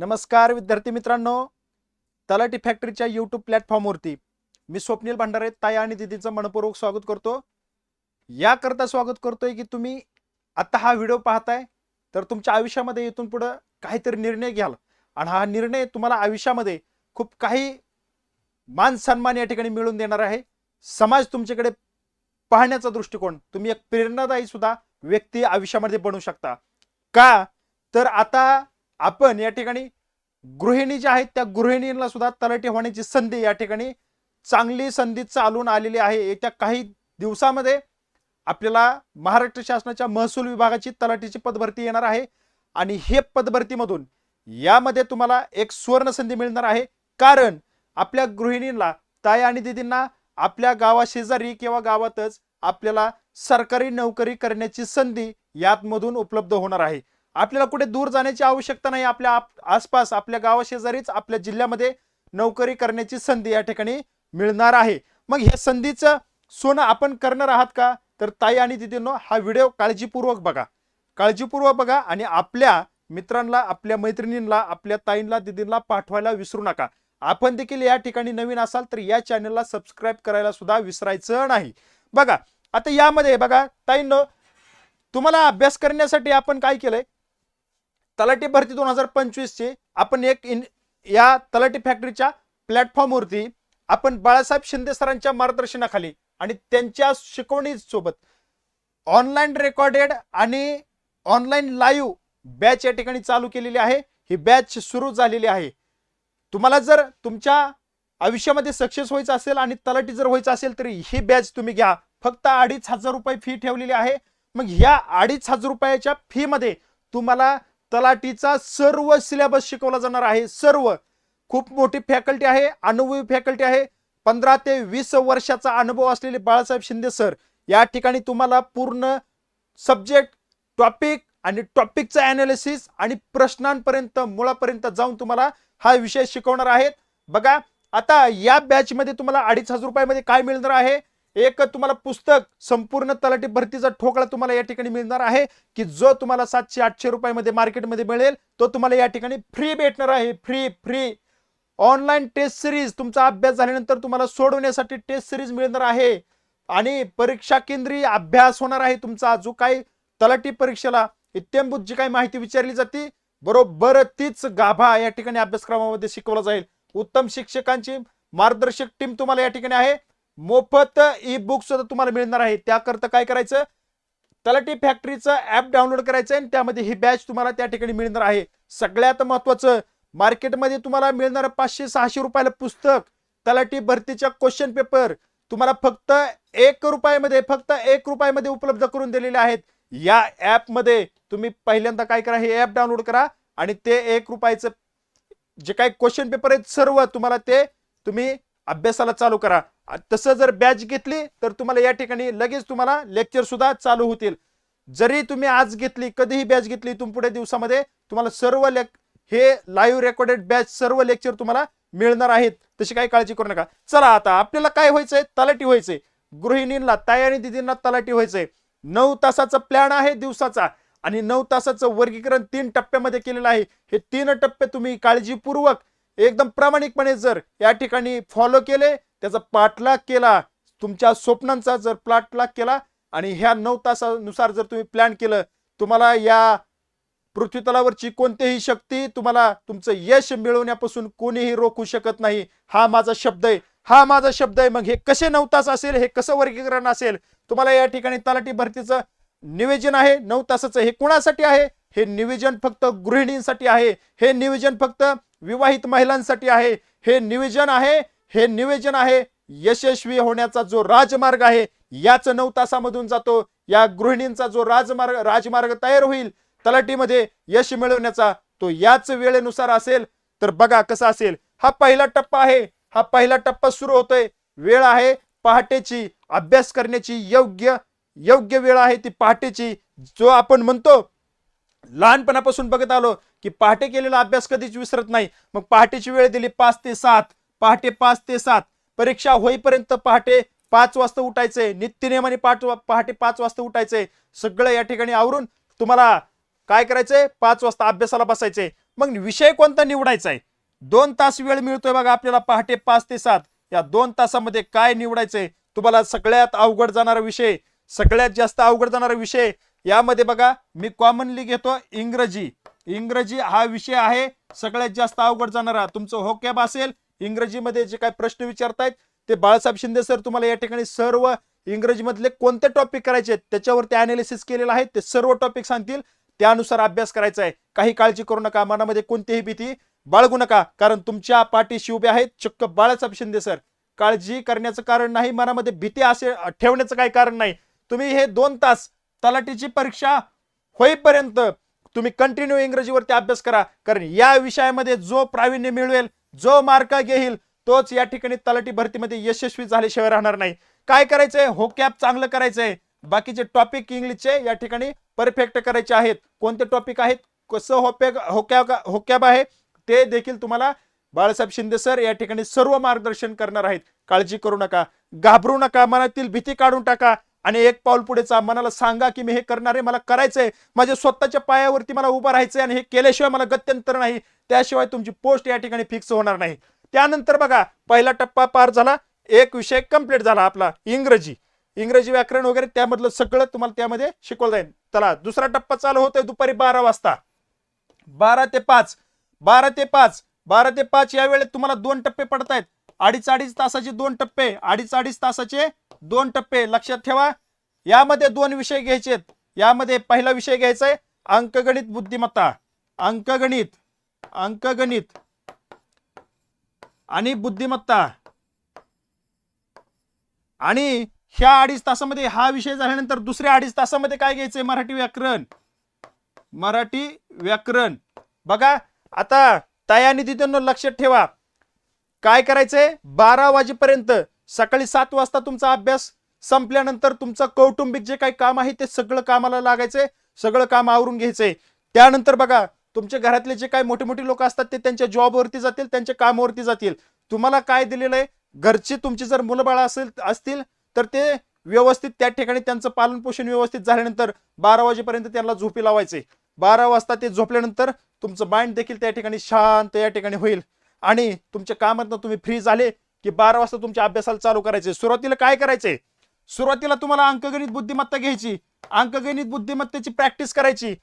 नमस्कार विद्यार्थी मित्रांनो तलाठी फॅक्टरीच्या यूट्यूब प्लॅटफॉर्मवरती मी स्वप्नील भंडारे ताया आणि दिदीचं मनपूर्वक स्वागत करतो. याकरता स्वागत करतोय की तुम्ही आता हा व्हिडिओ पाहताय तर तुमच्या आयुष्यामध्ये इथून पुढं काहीतरी निर्णय घ्याल. आणि हा निर्णय तुम्हाला आयुष्यामध्ये खूप काही मान सन्मान या ठिकाणी मिळून देणार आहे. समाज तुमच्याकडे पाहण्याचा दृष्टिकोन तुम्ही एक प्रेरणादायी सुद्धा व्यक्ती आयुष्यामध्ये बनू शकता. का? तर आता आपण या ठिकाणी गृहिणी ज्या आहेत त्या गृहिणींना सुद्धा तलाठी होण्याची संधी या ठिकाणी चांगली संधी चालून आलेली आहे. येत्या काही दिवसामध्ये आपल्याला महाराष्ट्र शासनाच्या महसूल विभागाची तलाठीची पदभरती येणार आहे आणि हे पदभरतीमधून यामध्ये तुम्हाला एक सुवर्ण संधी मिळणार आहे. कारण आपल्या गृहिणींना ताई आणि दिदींना आपल्या गावाशेजारी किंवा गावातच आपल्याला सरकारी नोकरी करण्याची संधी यातमधून उपलब्ध होणार आहे. आपल्याला कुठे दूर जाण्याची आवश्यकता नाही. आपल्या आप- आसपास आपल्या गावाशेजारीच आपल्या जिल्ह्यामध्ये नोकरी करण्याची संधी या ठिकाणी मिळणार आहे. मग ह्या संधीचं सोनं आपण करणार आहात का? तर ताई आणि दिदींनो हा व्हिडिओ काळजीपूर्वक बघा. काळजीपूर्वक बघा आणि आपल्या मित्रांना आपल्या मैत्रिणींना आपल्या ताईंना दिदींना पाठवायला विसरू नका. आपण देखील या ठिकाणी नवीन असाल तर या चॅनलला सबस्क्राईब करायला सुद्धा विसरायचं नाही. बघा आता यामध्ये बघा ताईंनो तुम्हाला अभ्यास करण्यासाठी आपण काय केलंय? तलाठी भरती दोन हजार पंचवीसची आपण एक इन या तलाठी फॅक्टरीच्या प्लॅटफॉर्मवरती आपण बाळासाहेब शिंदे सरांच्या मार्गदर्शनाखाली आणि त्यांच्या शिकवणीसोबत ऑनलाईन रेकॉर्डेड आणि ऑनलाईन लाईव्ह बॅच या ठिकाणी चालू केलेली आहे. ही बॅच सुरू झालेली आहे. तुम्हाला जर तुमच्या आयुष्यामध्ये सक्सेस व्हायचं असेल आणि तलाठी जर व्हायचं असेल तर ही बॅच तुम्ही घ्या. फक्त अडीच हजार रुपये फी ठेवलेली आहे. मग ह्या अडीच हजार रुपयाच्या फीमध्ये तुम्हाला तलाठीचा सर्व सिलेबस शिकवला जाणार आहे. सर्व. खूप मोठी फॅकल्टी आहे अनुभवी फॅकल्टी आहे. पंधरा ते वीस वर्षाचा अनुभव असलेले बाळासाहेब शिंदे सर या ठिकाणी तुम्हाला पूर्ण सब्जेक्ट टॉपिक आणि टॉपिकचं अनालिसिस आणि प्रश्नांपर्यंत मुळापर्यंत जाऊन तुम्हाला हा विषय शिकवणार आहेत. बघा आता या बॅचमध्ये तुम्हाला अडीच हजार रुपयामध्ये काय मिळणार आहे? एक तुम्हाला पुस्तक संपूर्ण तलाठी भरतीचा ठोकळा तुम्हाला या ठिकाणी मिळणार आहे की जो तुम्हाला सातशे आठशे रुपयामध्ये मार्केटमध्ये मिळेल तो तुम्हाला या ठिकाणी फ्री भेटणार आहे. Free free online test series तुमचा अभ्यास झाल्यानंतर तुम्हाला सोडवण्यासाठी टेस्ट सिरीज मिळणार आहे. आणि परीक्षा केंद्रीय अभ्यास होणार आहे तुमचा जो काही तलाठी परीक्षेला. इत्यंभूत जी काही माहिती विचारली जाते बरोबर तीच गाभा या ठिकाणी अभ्यासक्रमामध्ये शिकवला जाईल. उत्तम शिक्षकांची मार्गदर्शक टीम तुम्हाला या ठिकाणी आहे. मोफत ई बुक सुद्धा तुम्हाला मिळणार आहे. त्याकरता काय करायचं? तलाठी फॅक्टरीचं ऍप डाउनलोड करायचं आणि त्यामध्ये ही बॅच तुम्हाला त्या ठिकाणी मिळणार आहे. सगळ्यात महत्वाचं मार्केटमध्ये तुम्हाला मिळणारं पाचशे सहाशे रुपयाला पुस्तक तलाठी भरतीच्या क्वेश्चन पेपर तुम्हाला फक्त एक रुपयामध्ये फक्त एक रुपयामध्ये उपलब्ध करून दिलेले आहेत. या ॲपमध्ये तुम्ही पहिल्यांदा काय करा हे ऍप डाउनलोड करा आणि ते एक रुपयाचं जे काही क्वेश्चन पेपर आहेत सर्व तुम्हाला ते तुम्ही अभ्यासाला चालू करा. तसं जर बॅच घेतली तर तुम्हाला या ठिकाणी लगेच तुम्हाला लेक्चर सुद्धा चालू होतील. जरी तुम्ही आज घेतली कधीही बॅच घेतली तुम्ही पुढे दिवसामध्ये तुम्हाला सर्व लेक हे लाईव्ह रेकॉर्डेड बॅच सर्व लेक्चर तुम्हाला मिळणार आहेत. तशी काही काळजी करू नका. चला आता आपल्याला काय व्हायचंय? तलाठी व्हायचंय गृहिणींना ताई दिदींना तलाठी व्हायचंय नऊ तासाचा प्लॅन आहे दिवसाचा. आणि नऊ तासाचं वर्गीकरण तीन टप्प्यामध्ये केलेलं आहे. हे तीन टप्पे तुम्ही काळजीपूर्वक एकदम प्रामाणिकपणे जर या ठिकाणी फॉलो केले त्याचा पाठलाग केला तुमच्या स्वप्नांचा जर पाठलाग केला आणि ह्या नऊ तासानुसार जर तुम्ही प्लॅन केलं तुम्हाला या पृथ्वीतलावरची कोणतीही शक्ती तुम्हाला तुमचं यश मिळवण्यापासून कोणीही रोखू शकत नाही. हा माझा शब्द आहे. हा माझा शब्द आहे. मग हे कसे नऊ तास असेल? हे कसं वर्गीकरण असेल? तुम्हाला या ठिकाणी तलाठी भरतीचं निवेदन आहे. नऊ तासाचं हे कोणासाठी आहे? हे निवेदन फक्त गृहिणींसाठी आहे हे निवेदन फक्त विवाहित महिलांसाठी आहे हे निवेदन आहे हे निवेदन आहे यशस्वी होण्याचा जो राजमार्ग आहे याच नऊ तासामधून जातो. या गृहिणींचा जो राजमार्ग राजमार्ग तयार होईल तलाटीमध्ये यश मिळवण्याचा तो याच वेळेनुसार असेल. तर बघा कसा असेल. हा पहिला टप्पा आहे. हा पहिला टप्पा सुरू होतोय. वेळ आहे पहाटेची. अभ्यास करण्याची योग्य योग्य वेळ आहे ती पहाटेची. जो आपण म्हणतो लहानपणापासून बघत आलो की पहाटे केलेला अभ्यास कधीच विसरत नाही. मग पहाटेची वेळ दिली पाच ते सात. पहाटे पाच ते सात. परीक्षा होईपर्यंत पहाटे पाच वाजता उठायचंय नित्यनियमाने पाच वा- पहाटे पाच वाजता उठायचंय सगळं या ठिकाणी आवरून तुम्हाला काय करायचंय? पाच वाजता अभ्यासाला बसायचंय. मग विषय कोणता निवडायचा आहे दोन तास वेळ मिळतोय बघा आपल्याला पहाटे पाच ते सात. या दोन तासामध्ये काय निवडायचंय? तुम्हाला सगळ्यात अवघड जाणारा विषय सगळ्यात जास्त अवघड जाणारा विषय यामध्ये बघा मी कॉमनली घेतो इंग्रजी. इंग्रजी हा विषय आहे सगळ्यात जास्त अवघड जाणारा. तुमचं होकॅब असेल इंग्रजीमध्ये जे काय प्रश्न विचारतायत ते बाळासाहेब शिंदे सर तुम्हाला या ठिकाणी सर्व इंग्रजीमधले कोणते टॉपिक करायचे आहेत त्याच्यावरती अनालिसिस केलेलं आहे ते सर्व टॉपिक सांगतील. त्यानुसार अभ्यास करायचा आहे. काही काळजी करू नका मनामध्ये कोणतीही भीती बाळगू नका कारण तुमच्या पाठीशी उभे आहेत चक्क बाळासाहेब शिंदे सर काळजी करण्याचं कारण नाही मनामध्ये भीती असे ठेवण्याचं काही कारण नाही. तुम्ही हे दोन तास तलाठीची परीक्षा होईपर्यंत तुम्ही कंटिन्यू इंग्रजीवरती अभ्यास करा. कारण या विषयामध्ये जो प्रावीण्य मिळवेल जो मार्क घेईल तोच या ठिकाणी तलाठी भरतीमध्ये यशस्वी झाल्याशिवाय राहणार नाही. काय करायचंय? होकॅप चांगलं करायचंय. बाकीचे टॉपिक इंग्लिशचे या ठिकाणी परफेक्ट करायचे आहेत. कोणते टॉपिक आहेत? कसं होपॅक होकॅब होकॅब आहे? ते देखील तुम्हाला बाळासाहेब शिंदे सर या ठिकाणी सर्व मार्गदर्शन करणार आहेत. काळजी करू नका. घाबरू नका. मनातील भीती काढून टाका. आणि एक पाऊल पुढेचा मनाला सांगा की मी हे करणार आहे मला करायचंय. माझ्या स्वतःच्या पायावरती मला उभं राहायचंय आणि हे केल्याशिवाय मला गत्यंतर नाही. त्याशिवाय तुमची पोस्ट या ठिकाणी फिक्स होणार नाही. त्यानंतर बघा पहिला टप्पा पार झाला. एक विषय कंप्लीट झाला आपला इंग्रजी. इंग्रजी व्याकरण वगैरे त्यामधलं सगळं तुम्हाला त्यामध्ये शिकवलं जाईल. चला दुसरा टप्पा चालू होतोय दुपारी बारा वाजता. बारा ते पाच बारा ते पाच बारा ते पाच या वेळेत तुम्हाला दोन टप्पे पडत आहेत अडीच अडीच तासाचे दोन टप्पे अडीच अडीच तासाचे दोन टप्पे लक्षात ठेवा. यामध्ये दोन विषय घ्यायचे यामध्ये पहिला विषय घ्यायचा आहे अंकगणित बुद्धिमत्ता. अंकगणित अंकगणित आणि बुद्धिमत्ता. आणि ह्या अडीच तासामध्ये हा विषय झाल्यानंतर दुसऱ्या अडीच तासामध्ये काय घ्यायचंय? मराठी व्याकरण. मराठी व्याकरण. बघा आता तया निधीतून लक्षात ठेवा. काय करायचंय? बारा वाजेपर्यंत सकाळी सात वाजता तुमचा अभ्यास संपल्यानंतर तुमचं कौटुंबिक जे काही काम आहे ते सगळं कामाला लागायचंय सगळं काम आवरून घ्यायचंय त्यानंतर बघा तुमच्या घरातले जे काही मोठे मोठे लोक असतात ते त्यांच्या जॉबवरती जातील त्यांच्या कामावरती जातील. तुम्हाला काय दिलेलं आहे? घरची तुमची जर मुलं बाळा असेल असतील तर ते व्यवस्थित त्या ठिकाणी त्यांचं पालन पोषण व्यवस्थित झाल्यानंतर बारा वाजेपर्यंत त्यांना झोपी लावायचे. बारा वाजता ते झोपल्यानंतर तुमचं माइंड देखील त्या ठिकाणी शांत या ठिकाणी होईल. आणि तुमच्या कामात तुम्ही फ्री झाले की बारा वाजता तुमच्या अभ्यासाला चालू करायचे सुरुवातीला काय करायचे सुरुवातीला तुम्हाला अंकगणित बुद्धिमत्ता घ्यायची. अंकगणित बुद्धिमत्तेची प्रॅक्टिस करायची.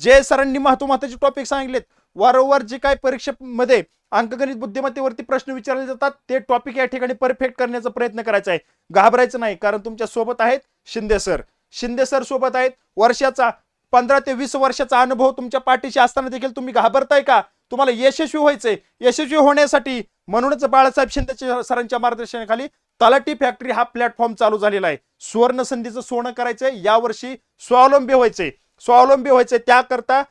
जे सरांनी महत्वमहत्वाचे टॉपिक सांगितलेत वारंवार जे काही परीक्षेमध्ये अंकगणित बुद्धिमत्तेवरती प्रश्न विचारले जातात ते टॉपिक या ठिकाणी परफेक्ट करण्याचा प्रयत्न करायचा आहे घाबरायचं नाही कारण तुमच्यासोबत आहेत शिंदे सर. शिंदे सर सोबत आहेत. वर्षाचा पंधरा ते वीस वर्षाचा अनुभव तुमच्या पाठीशी असताना देखील तुम्ही घाबरताय का? तुम्हाला यशस्वी व्हायचंय. यशस्वी होण्यासाठी म्हणूनच बाळासाहेब शिंदे सरांच्या मार्गदर्शनाखाली तलाटी फॅक्टरी हा प्लॅटफॉर्म चालू झालेला आहे. सुवर्ण संधीचं सोनं करायचंय यावर्षी स्वावलंबी व्हायचंय. स्वावलंबी व्हायचंय त्याकरता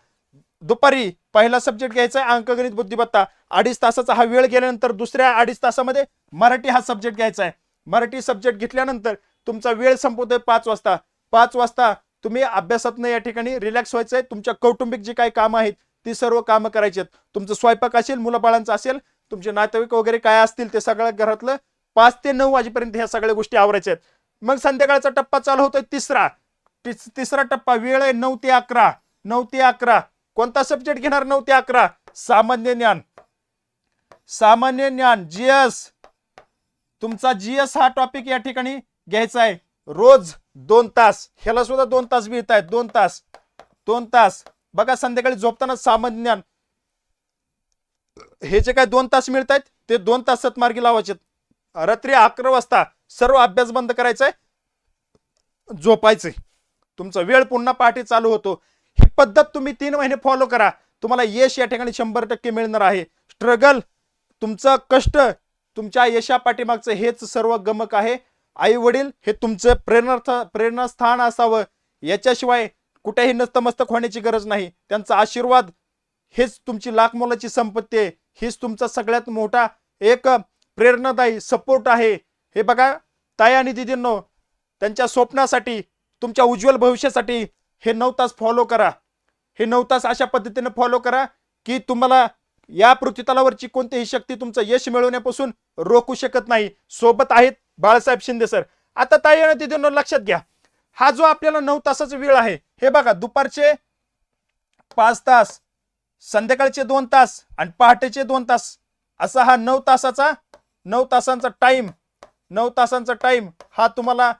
दुपारी पहिला सब्जेक्ट घ्यायचा आहे अंकगणित बुद्धिमत्ता. अडीच तासाचा हा वेळ गेल्यानंतर दुसऱ्या अडीच तासामध्ये मराठी हा सब्जेक्ट घ्यायचा आहे. मराठी सब्जेक्ट घेतल्यानंतर तुमचा वेळ संपवतोय पाच वाजता. पाच वाजता तुम्ही अभ्यासातनं या ठिकाणी रिलॅक्स व्हायचं आहे तुमच्या कौटुंबिक जी काही कामं आहेत ती सर्व कामं करायची आहेत. तुमचं स्वयंपाक असेल मुलाबाळांचं असेल तुमचे नातेवाईक वगैरे काय असतील ते सगळ्या घरातलं पाच ते नऊ वाजेपर्यंत ह्या सगळ्या गोष्टी आवरायच्या आहेत. मग संध्याकाळचा टप्पा चालू होतोय तिसरा. तिसरा टप्पा वेळ आहे नऊ ते अकरा. नऊ ते अकरा. कोणता सब्जेक्ट घेणार नऊ ते अकरा? सामान्य ज्ञान. सामान्य ज्ञान जीएस तुमचा जीएस हा टॉपिक या ठिकाणी घ्यायचा आहे. रोज दोन तास. ह्याला सुद्धा दोन तास मिळत आहेत दोन तास. दोन तास. बघा संध्याकाळी झोपताना सामान्य ज्ञान. हे जे काय दोन तास मिळत आहेत ते दोन तासात मार्गी लावायचे रात्री अकरा वाजता सर्व अभ्यास बंद करायचा आहे झोपायचंय. तुमचा वेळ पुन्हा पहाटे चालू होतो. ही पद्धत तुम्ही तीन महिने फॉलो करा. तुम्हाला यश या ठिकाणी शंभर टक्के मिळणार आहे. स्ट्रगल तुमचं कष्ट तुमच्या यशा पाठीमागचं हेच सर्व गमक आहे. आई वडील हे तुमचं प्रेरणार्थ प्रेरणास्थान असावं. याच्याशिवाय कुठेही नस्तमस्तक होण्याची गरज नाही. त्यांचा आशीर्वाद हेच तुमची लाख मोलाची संपत्ती आहे. हीच तुमचा सगळ्यात मोठा एक प्रेरणादायी सपोर्ट आहे. हे बघा ताई आणि दिदींनो त्यांच्या स्वप्नासाठी तुमच्या उज्ज्वल भविष्यासाठी हे नऊ तास फॉलो करा. हे नऊ तास अशा पद्धतीने फॉलो करा की तुम्हाला या पृथ्वीतलावरची कोणतीही शक्ती तुमचं यश मिळवण्यापासून रोखू शकत नाही. सोबत आहेत बाळासाहेब शिंदे सर आता ताई आणि दिदींनो लक्षात घ्या. हा जो आपल्याला नऊ तासाचा वेळ आहे हे बघा दुपारचे पाच तास संध्याकाळचे दोन तास आणि पहाटेचे दोन तास. असा हा नऊ तासाचा नऊ तासांचा टाइम नऊ तासांचा टाइम हा तुम्हाला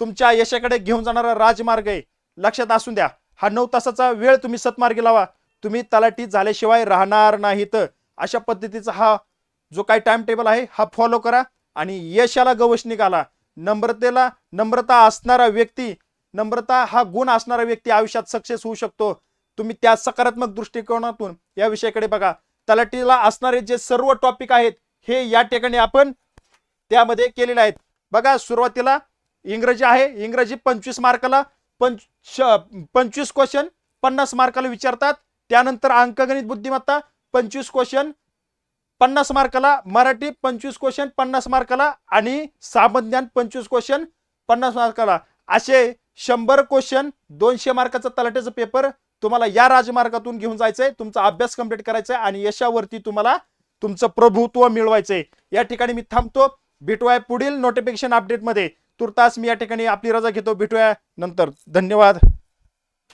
तुमच्या यशाकडे घेऊन जाणारा राजमार्ग आहे. लक्षात असून द्या हा नऊ तासाचा वेळ तुम्ही सतमार्गी लावा. तुम्ही तलाठी झाल्याशिवाय राहणार नाहीत. अशा पद्धतीचा हा जो काही टाइम टेबल आहे हा फॉलो करा आणि यशाला गवश निघाला. नम्रतेला नम्रता असणारा व्यक्ती नम्रता हा गुण असणारा व्यक्ती आयुष्यात सक्सेस होऊ शकतो. तुम्ही त्या सकारात्मक दृष्टिकोनातून या विषयाकडे बघा. तलाठीला असणारे जे सर्व टॉपिक आहेत हे या ठिकाणी आपण त्यामध्ये केलेले आहेत. बघा सुरुवातीला इंग्रजी आहे. इंग्रजी पंचवीस मार्काला पंच पंचवीस क्वेश्चन पन्नास मार्काला विचारतात. त्यानंतर अंकगणित बुद्धिमत्ता पंचवीस क्वेश्चन पन्नास मार्काला मराठी पंचवीस क्वेश्चन पन्नास मार्काला आणि सामान्य पंचवीस क्वेश्चन पन्नास मार्काला. असे शंभर क्वेश्चन दोनशे मार्काचा तलाट्याचा पेपर तुम्हाला या राजमार्गातून घेऊन जायचंय तुमचा अभ्यास कंप्लीट करायचा आहे आणि यशावरती तुम्हाला तुमचं प्रभुत्व मिळवायचंय. या ठिकाणी मी थांबतो. भेटूया पुढील नोटिफिकेशन अपडेटमध्ये तुर्तास मी या ठिकाणी आपली रजा घेतो. भेटूया नंतर. धन्यवाद.